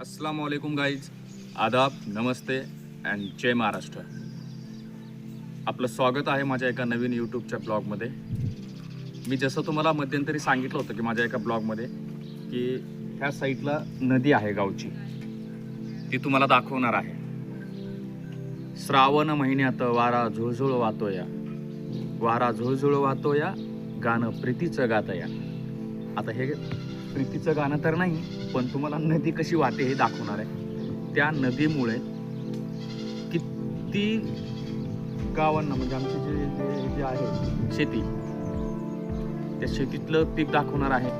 अस्सलाम वालेकुम गाईज आदाब नमस्ते अँड जय महाराष्ट्र. आपलं स्वागत आहे माझ्या एका नवीन यूट्यूबच्या ब्लॉगमध्ये. मी जसं तुम्हाला मध्यंतरी सांगितलं होतं की माझ्या एका ब्लॉगमध्ये की ह्या साईडला नदी आहे गावची. ती तुम्हाला दाखवणार आहे. श्रावण महिन्यात वारा झुळझुळ वाहतोया. वारा झुळझुळ वाहतोया गाणं प्रीतीचं गातया. आता हे प्रीतीचं गाणं तर नाही पण तुम्हाला नदी कशी वाहते हे दाखवणार आहे. त्या नदीमुळे किती गावांना म्हणजे आमचे जे जे- जे आहे शेती त्या शेतीतलं पीक दाखवणार आहे.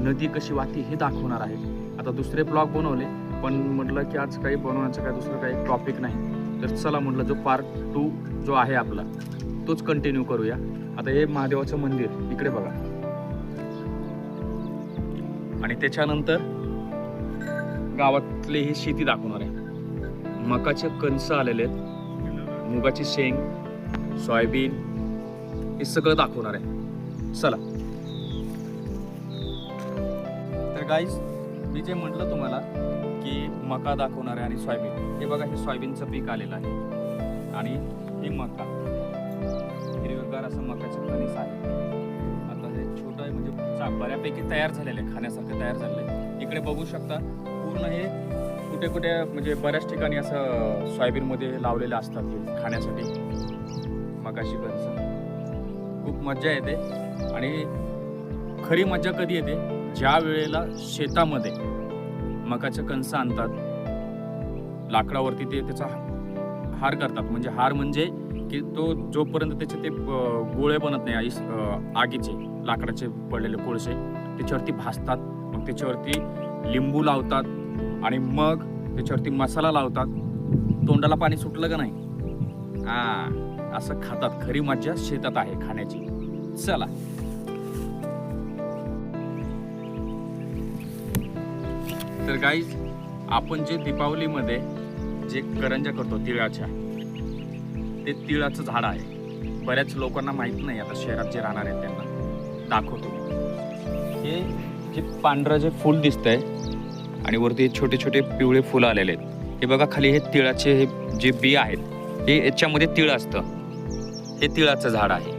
नदी कशी वाहते हे दाखवणार आहे. आता दुसरे ब्लॉग बनवले पण म्हटलं की आज काही बनवण्याचं काय दुसरं काही टॉपिक नाही. तर चला म्हटलं जो पार्ट टू जो आहे आपला तोच कंटिन्यू करूया. आता हे महादेवाचं मंदिर इकडे बघा. आणि त्याच्यानंतर गावातले ही शेती दाखवणार आहे. मकाचे कणसं आलेले आहेत. मुगाची शेंग सोयाबीन हे सगळं दाखवणार आहे. चला. तर गाईज मी जे म्हटलं तुम्हाला की मका दाखवणार आहे आणि सोयाबीन हे बघा हे सोयाबीनचं पीक आलेलं आहे. आणि हे मका. हिरवेगार असं मकाचं कणीस आहे. बऱ्यापैकी तयार झालेलं आहे खाण्यासारखं तयार झालेलं. आहे इकडे बघू शकता पूर्ण हे कुठे कुठे म्हणजे बऱ्याच ठिकाणी असं सोयाबीनमध्ये लावलेले असतात हे खाण्यासाठी. मगाशी कणसं खूप मज्जा येते. आणि खरी मज्जा कधी येते? ज्या वेळेला शेतामध्ये मकाचं कणसं आणतात लाकडावरती ते त्याचा हार करतात. म्हणजे हार म्हणजे की तो जोपर्यंत त्याचे ते गोळे बनत नाही आईस आगीचे. लाकडाचे पडलेले कोळसे त्याच्यावरती भासतात मग त्याच्यावरती लिंबू लावतात आणि मग त्याच्यावरती मसाला लावतात. तोंडाला पाणी सुटलं का नाही? हा असं खातात. खरी मज्जा शेतात आहे खाण्याची. चला. तर गाईज आपण जे दीपावलीमध्ये जे करंजा करतो तिळाच्या ते तिळाचं झाड आहे. बऱ्याच लोकांना माहीत नाही आता शहरात जे राहणार आहेत त्यांना. दाखवतो. हे जे पांढरं जे फूल दिसतंय आणि वरती छोटे छोटे पिवळे फुलं आलेले आहेत. हे बघा खाली हे तिळाचे हे जे बी आहेत हे याच्यामध्ये तिळ असतं. हे तिळाचं झाड आहे.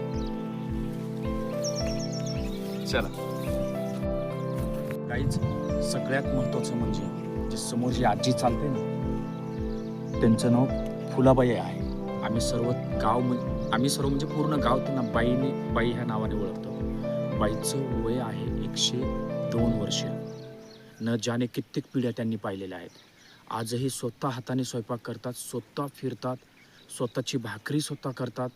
चला. काहीच सगळ्यात महत्वाचं म्हणजे जे समोर जी आजी चालते ना त्यांचं नाव फुलाबाई आहे. आम्ही सर्व गाव म्हणजे आम्ही सर्व म्हणजे पूर्ण गाव त्यांना बाईने बाई ह्या नावाने ओळखतो. बाईचं वय आहे एकशे दोन वर्ष. न ज्याने कित्येक पिढ्या त्यांनी पाहिलेल्या आहेत. आजही स्वतः हाताने स्वयंपाक करतात स्वतः फिरतात स्वतःची भाकरी स्वतः करतात.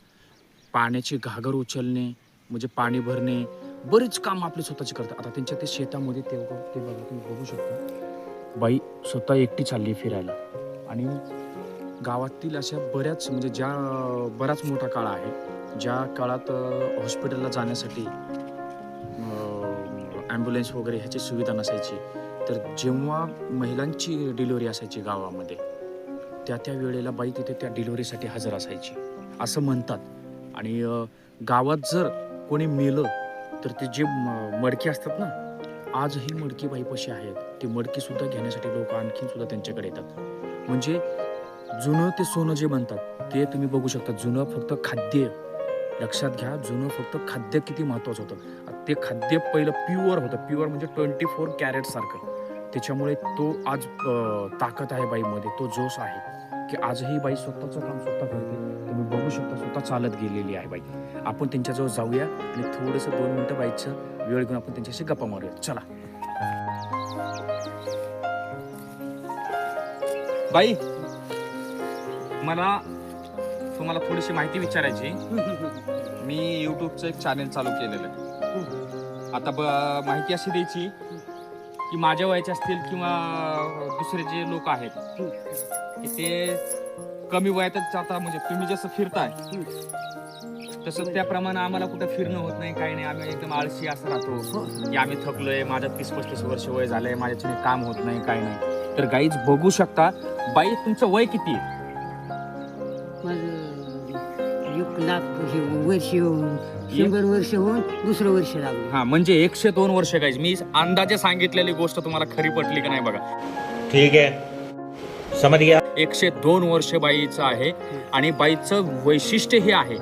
पाण्याची घागर उचलणे म्हणजे पाणी भरणे बरीच काम आपले स्वतःची करतात. आता त्यांच्या ते शेतामध्ये ते ते बघा तुम्ही बघू शकता. बाई स्वतः एकटी चालली आहे फिरायला. आणि गावातील अशा बऱ्याच म्हणजे ज्या बराच मोठा काळ आहे ज्या काळात हॉस्पिटलला जाण्यासाठी ॲम्ब्युलन्स वगैरे ह्याची सुविधा नसायची तर जेव्हा महिलांची डिलिव्हरी असायची गावामध्ये त्या त्या वेळेला बाई तिथे त्या डिलिव्हरीसाठी हजर असायची. असं म्हणतात. आणि गावात जर कोणी मेलं तर ते जे मडके असतात ना आजही मडकी बाईपाशी आहेत. ते मडकी सुद्धा घेण्यासाठी लोक आणखीन सुद्धा त्यांच्याकडे येतात. म्हणजे जुनं ते सोनं जे म्हणतात ते तुम्ही बघू शकता. जुनं फक्त खाद्य. लक्षात घ्या जुनं फक्त खाद्य किती महत्वाचं होतं. ते खाद्य पहिलं प्युअर होतं. प्युअर म्हणजे ट्वेंटी फोर कॅरेट सारखं. त्याच्यामुळे तो आज ताकद आहे बाईमध्ये. तो जोश आहे की आजही बाई स्वतःचं काम स्वतः करते. तुम्ही बघू शकता स्वतः चालत गेलेली आहे बाई. आपण त्यांच्याजवळ जाऊया आणि थोडंसं दोन मिनटं बाईचं वेळ घेऊन आपण त्यांच्याशी गप्पा मारूया. चला. बाई मला तुम्हाला थोडीशी माहिती विचारायची. मी युट्यूबचं एक चॅनल चालू केलेलं आहे. आता ब माहिती अशी द्यायची की माझ्या वयाचे असतील किंवा दुसरे जे लोक आहेत की ते कमी वयातच आता म्हणजे तुम्ही जसं फिरताय तसं त्याप्रमाणे आम्हाला कुठं फिरणं होत नाही काही नाही. आम्ही एकदम आळशी असं राहतो की आम्ही थकलोय माझं तीस पस्तीस वर्ष वय झालंय माझ्याच्याने काम होत नाही काय नाही. तर गाईज बघू शकता बाई तुमचं वय किती आहे? लाख हे वर्ष होऊन शंभर वर्ष होऊन दुसरं वर्ष लागलं. हा म्हणजे एकशे दोन वर्ष गाईज मी अंदाजे सांगितलेली गोष्ट तुम्हाला खरी पटली की नाही बघा. ठीक है समझ गया एकशे दोन वर्ष बाईचं आहे आणि बाईचं वैशिष्ट्य हे आहे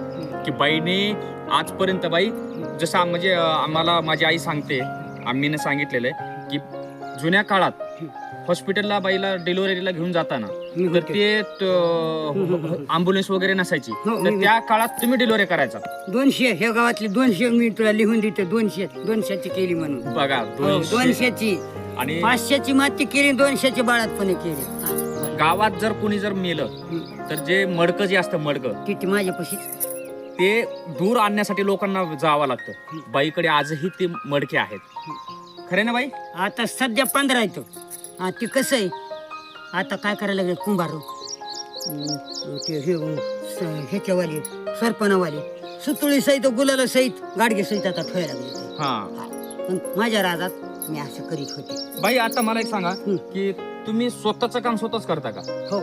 की बाईने आजपर्यंत बाई जसं आम- म्हणजे अं, आम्हाला माझी आई सांगते आम्हीने सांगितलेलं आहे की जुन्या काळात हॉस्पिटलला बाईला डिलिव्हरीला घेऊन जाताना तर. ते अँब्युलन्स वगैरे नसायची. हो, तर मी- त्या काळात तुम्ही डिलिव्हरी करायचा. दोनशे ह्या गावातली दोनशे मी तुला लिहून देतो दोनशे दोनशेची केली म्हणून. बघा हो, दोनशे. दोनशेची. आणि पाचशेची माती केली दोनशेची बाळातपणे केली. हा, बरं. गावात जर कोणी जर मेलं हं. तर जे मडकं जे असतं मडकं किती माझ्यापाशी. ते दूर आणण्यासाठी लोकांना जावं लागतं. बाईकडे आजही ते मडके आहेत. खरे ना बाई? आता सध्या पंधरा येतो हा ते कसं आहे? आता काय करायला लागले कुंभार? अं, ते हे अं, स- ह्याच्यावाले सरपणावाले. सुतुळी सहित गुलाला सहित गाडगे सहित आता ठेवायला लागले. ते. हा. हा. पण माझ्या राजात मी असं करीत होते. बाई आता मला एक सांगा हं. की तुम्ही स्वतःचं काम स्वतःच करता का? हो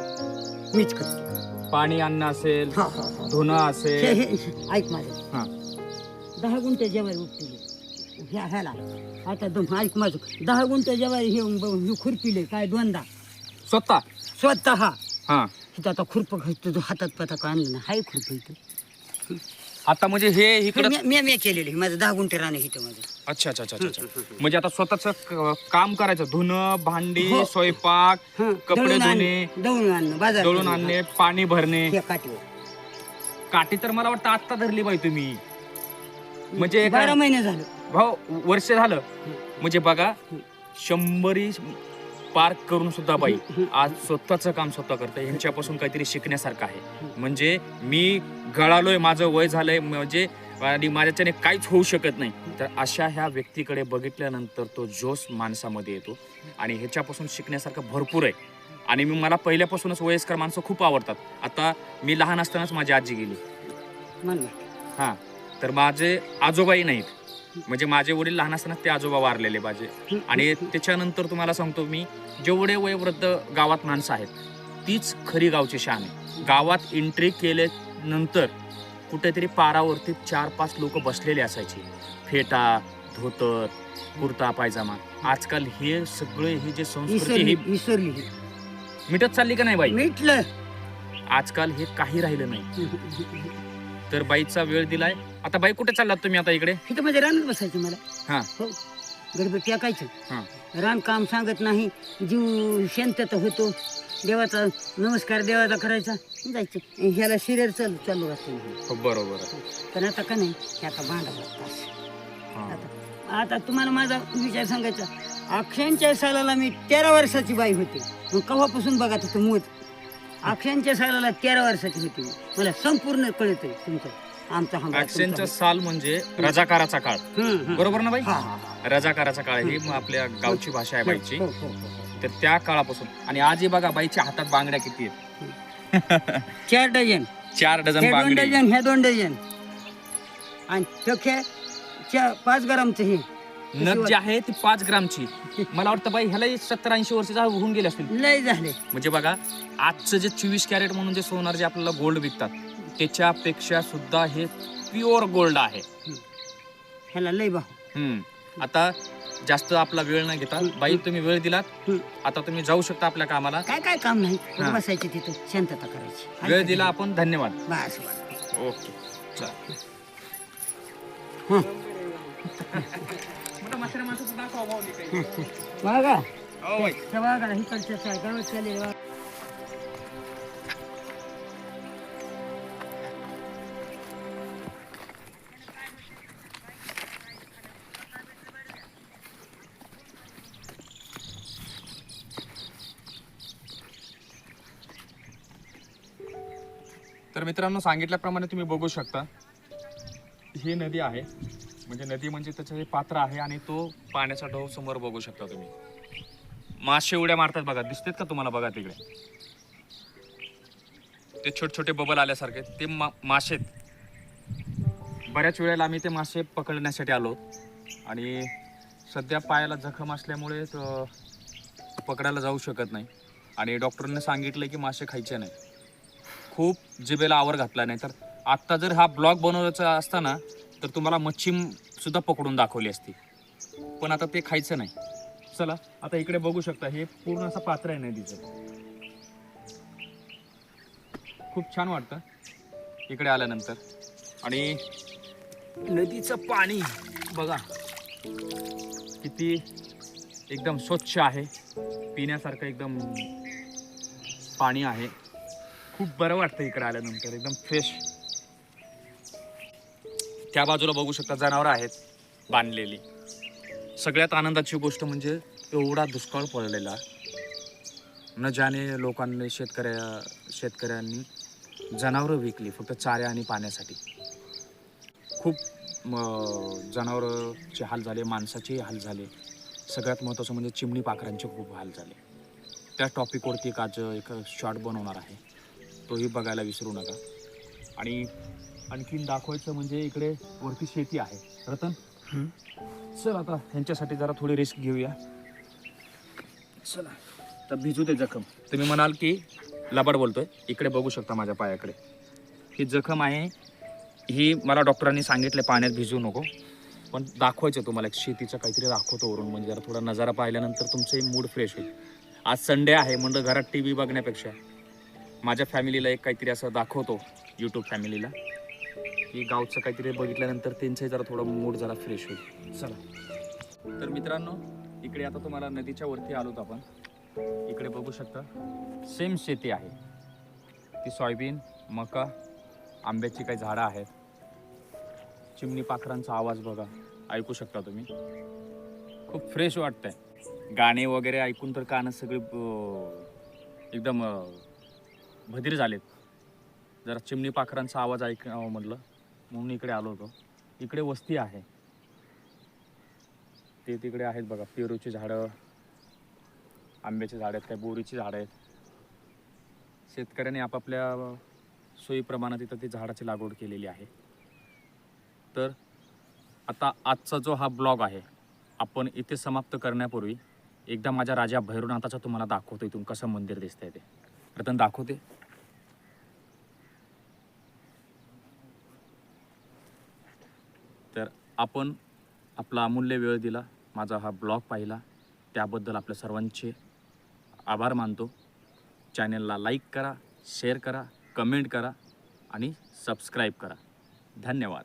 मीच करते. पाणी आणणं असेल हा हा हा. धुणं हे असेल हे ऐक माझं. हा. दहा गुंठे जेवारी उपटिले. ह्या ह्याला आता दम ऐक माझं. दहा गुंठे जेवारी हे खुरपिले काय दोनदा. स्वतः? स्वतः. हा. हा आता खुरप जो हातात पताक आणलं ना हाय खुरप इथं. आता म्हणजे हे इकडं मी मी- केलेलं. माझं दहा गुंठे राहणं इथं माझं. अच्छा अच्छा अच्छा अच्छा. म्हणजे आता स्वतःच काम करायचं धुणं भांडी हो. स्वयंपाक हं, कपडे दळून धुणे दळून आणणं बाजार दळून आणणे पाणी भरणे. हे काठीवर काठी तर मला वाटतं आत्ता धरली बाई तुम्ही. म्हणजे काय- बारा महिने झालं. भाऊ वर्ष झालं. म्हणजे बघा शंभरी पार करून सुद्धा बाई आज स्वतःचं काम स्वतः करते. ह्यांच्यापासून काहीतरी शिकण्यासारखं आहे. म्हणजे मी गळालोय माझं वय झालंय म्हणजे आणि माझ्याच्याने काहीच होऊ शकत नाही. तर अशा ह्या व्यक्तीकडे बघितल्यानंतर तो जोश माणसामध्ये येतो. आणि ह्याच्यापासून शिकण्यासारखं भरपूर आहे. आणि मी मला पहिल्यापासूनच वयस्कर माणसं खूप आवडतात. आता मी लहान असतानाच माझी आजी गेली. हा. तर माझे आजोबाई नाहीत. म्हणजे माझे वडील लहान असताना ते आजोबा वारलेले माझे. आणि त्याच्यानंतर तुम्हाला सांगतो मी जेवढे वयोवृद्ध गावात माणसं आहेत तीच खरी गावची शान आहे. गावात एंट्री केल्यानंतर कुठेतरी पारावरती चार पाच लोक बसलेले असायचे. फेटा धोतर कुर्ता पायजामा. आजकाल हे सगळे ही जे संस्कृती विसरली. मिटत चालली का नाही बाई? मिटलं. आजकाल हे काही राहिलं नाही. तर बाईचा वेळ दिलाय. आता बाई कुठे चाललात तुम्ही आता इकडे? इथं माझ्या रानात बसायचं मला. हा. हो. गडबड टाकायचं हा. रान काम सांगत नाही. जीव शांतता होतो. देवाचा नमस्कार देवाचा करायचा. जायचं. ह्याला सिरियल चालू चालू असते हो, बरोबर. पण आता का नाही? हे आता भांडा. आता आता तुम्हाला माझा विचार सांगायचा. अक्षयांच्या सालाला मी तेरा वर्षाची बाई होते. मग केव्हापासून बघा तिथं मूत अक्षयांच्या सालाला तेरा वर्षाची होती. मी. मला संपूर्ण कळत तुमचं. आमचा हंगाम साल म्हणजे रजाकाराचा काळ. बरोबर ना बाई? हा हा हा. रजाकाराचा काळ ही म- आपल्या गावची भाषा आहे बाईची. हो, हो, हो, हो. तर त्या काळापासून. आणि आजही बघा बाईच्या हातात बांगड्या किती आहेत. चार डझन. चार डझन हे दोन डझन ह्या दोन डझन. आणि चा- पाच ग्रामचं हे. नग जी आहे ती पाच ग्रामची. मला वाटतं बाई ह्यालाही सत्तर ऐंशी वर्ष होऊन गेले असतील. लय झाले. म्हणजे बघा आजचं जे चोवीस कॅरेट म्हणून जे सोनार जे आपल्याला गोल्ड विकतात त्याच्यापेक्षा सुद्धा हे प्युअर गोल्ड आहे. ह्याला लय भाव. हम्म. आता जास्त आपला वेळ न घेता बाई तुम्ही वेळ दिलात. आता तुम्ही जाऊ शकता आपल्या कामाला. काय काय काम नाही? हा. बसायचे तिथं? शांतता करायची. वेळ दिला आपण धन्यवाद. बस बस. ओके चल. हं. बघा हो इकडच्या चालले बघा. तर मित्रांनो सांगितल्याप्रमाणे तुम्ही बघू शकता ही नदी आहे. म्हणजे नदी म्हणजे त्याचं हे पात्र आहे आणि तो पाण्याचा ढोव समोर बघू शकता तुम्ही. मासे उड्या मारतात बघा. दिसतात का तुम्हाला बघा तिकडे? ते छोटे छोटे बबल आल्यासारखे ते मा मासे बऱ्याच वेळेला आम्ही ते मासे पकडण्यासाठी आलो. आणि सध्या पायाला जखम असल्यामुळे पकडायला जाऊ शकत नाही. आणि डॉक्टरने सांगितलं की मासे खायचे नाही. खूप जिभेला आवर घातला. नाही तर आत्ता जर हा ब्लॉग बनवायचा असताना तर तुम्हाला मच्छी सुद्धा पकडून दाखवली असती. पण आता ते खायचं नाही. चला आता इकडे बघू शकता हे पूर्ण असं पात्र आहे नदीचं. खूप छान वाटतं. इकडे आल्यानंतर. आणि नदीचं पाणी बघा. किती एकदम स्वच्छ आहे. पिण्यासारखं एकदम पाणी आहे. खूप बरं वाटतं इकडे आल्यानंतर. एकदम फ्रेश त्या बाजूला बघू शकता जनावरं आहेत. बांधलेली. सगळ्यात आनंदाची गोष्ट म्हणजे एवढा दुष्काळ पडलेला. न ज्याने लोकांनी शेतकऱ्या शेतकऱ्यांनी जनावरं विकली फक्त चाऱ्या आणि पाण्यासाठी. खूप जनावरचे हाल झाले माणसाचेही हाल झाले. सगळ्यात महत्त्वाचं म्हणजे चिमणी पाखरांचे खूप हाल झाले. त्या टॉपिकवरती एक आज एक शॉर्ट बनवणार आहे. तोही बघायला विसरू नका. आणि आणखीन दाखवायचं म्हणजे इकडे वरती शेती आहे. रतन? चल आता ह्यांच्यासाठी जरा थोडी रिस्क घेऊया. चला. तर भिजू दे जखम. तुम्ही म्हणाल की लबाड बोलतोय. इकडे बघू शकता माझ्या पायाकडे. ही जखम आहे ही मला डॉक्टरांनी सांगितले पाण्यात भिजू नको. पण दाखवायचं तुम्हाला एक शेतीचं काहीतरी दाखवतो वरून. म्हणजे जरा थोडा नजारा पाहिल्यानंतर तुमचे मूड फ्रेश होईल. आज संडे आहे म्हणजे घरात टी व्ही बघण्यापेक्षा. माझ्या फॅमिलीला एक काहीतरी असं दाखवतो यूट्यूब फॅमिलीला. की गावचं काहीतरी बघितल्यानंतर त्यांचंही जरा थोडं मूड जरा फ्रेश होईल. चला. तर मित्रांनो इकडे आता तुम्हाला नदीच्या वरती आलोत आपण. इकडे बघू शकता सेम शेती आहे. ती सोयाबीन मका आंब्याची काही झाडं आहेत. चिमणी पाखरांचा आवाज बघा. ऐकू शकता तुम्ही? खूप फ्रेश वाटतंय. गाणे वगैरे ऐकून तर कानं सगळे एकदम भदीर झालेत. जरा चिमणी पाखरांचा आवाज ऐक म्हटलं. म्हणून इकडे आलो होतो. इकडे वस्ती आहे. ते तिकडे आहेत बघा पेरूची झाडं आंब्याची झाडं आहेत काही बोरीची झाडं आहेत. शेतकऱ्यांनी आपापल्या सोयीप्रमाणे तिथं ती झाडाची लागवड केलेली आहे. तर आता आजचा जो हा ब्लॉग आहे आपण इथे समाप्त करण्यापूर्वी एकदा माझ्या राजा भैरवनाथाचा तुम्हाला दाखवतो इथून कसं मंदिर दिसतंय ते. रतन दाखवते. तर आपण आपला अमूल्य वेळ दिला माझा हा ब्लॉग पाहिला. त्याबद्दल आपल्या सर्वांचे आभार मानतो. चॅनलला लाईक करा शेअर करा कमेंट करा आणि सबस्क्राईब करा. धन्यवाद.